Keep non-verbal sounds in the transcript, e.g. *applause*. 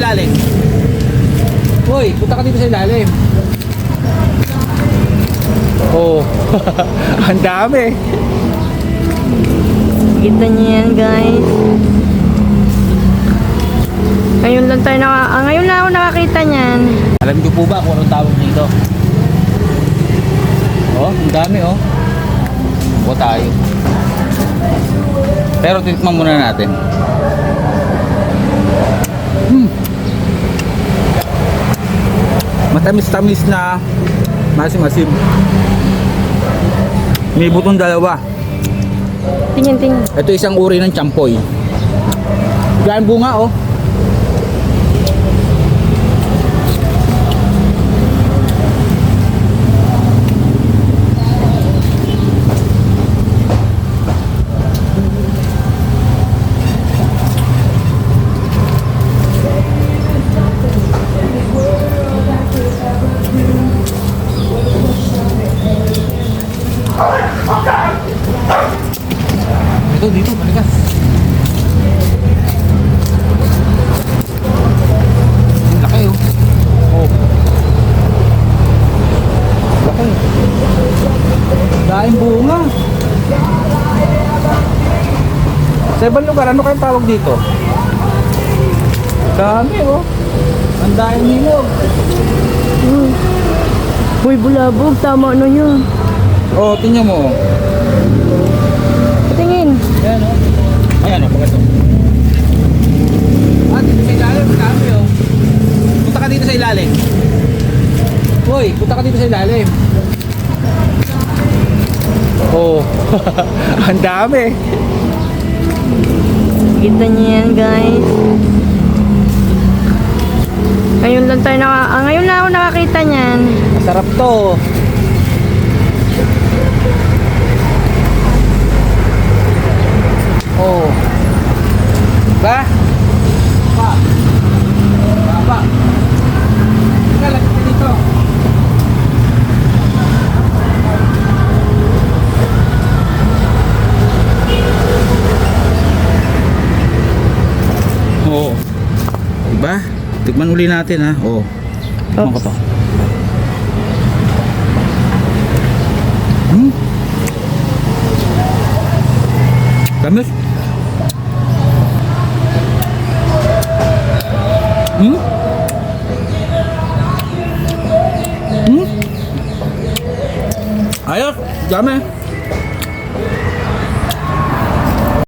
ilalim. Hoy, punta ka dito sa ilalim. Oh, *laughs* ang dami. Kita niyo yan, guys. Ngayon lang tayo naka... Ah, ngayon lang ako nakakita niyan. Alam niyo po ba kung anong tawag nito? Oh, ang dami oh. O tayo. Pero titikman muna natin. Hmm. Matamis-tamis na masim-masim. May butong dalawa. Tingin, tingin. Ito isang uri ng champoy. Yan bunga oh. Ito dito, balikan. Ang laki oh. Oh. Laki. Daing bunga. Sa ibang lugar, ano kayong tawag dito? Dami oh. Ang daing nilog. Hmm. Uy, bulabog. Tama na yun. Oh, tingnan mo. oh. Tingin. Ayan oh. Ayan oh, pagkato. Ah, dito sa ilalim, dami oh. Punta ka dito sa ilalim. Hoy, punta ka dito sa ilalim. Oh, *laughs* ang dami. Kita niyo yan, guys. Ngayon lang tayo naka... Ah, ngayon lang ako nakakita niyan. Masarap to. Oh. Ba? Pa. Ba, ba. Teka, lapit ka dito. Oo. Diba? Tikman uli natin ha. Oo. Tikman ko to. Hmm? Tamis? Hmm? Hmm? Ayos, dami.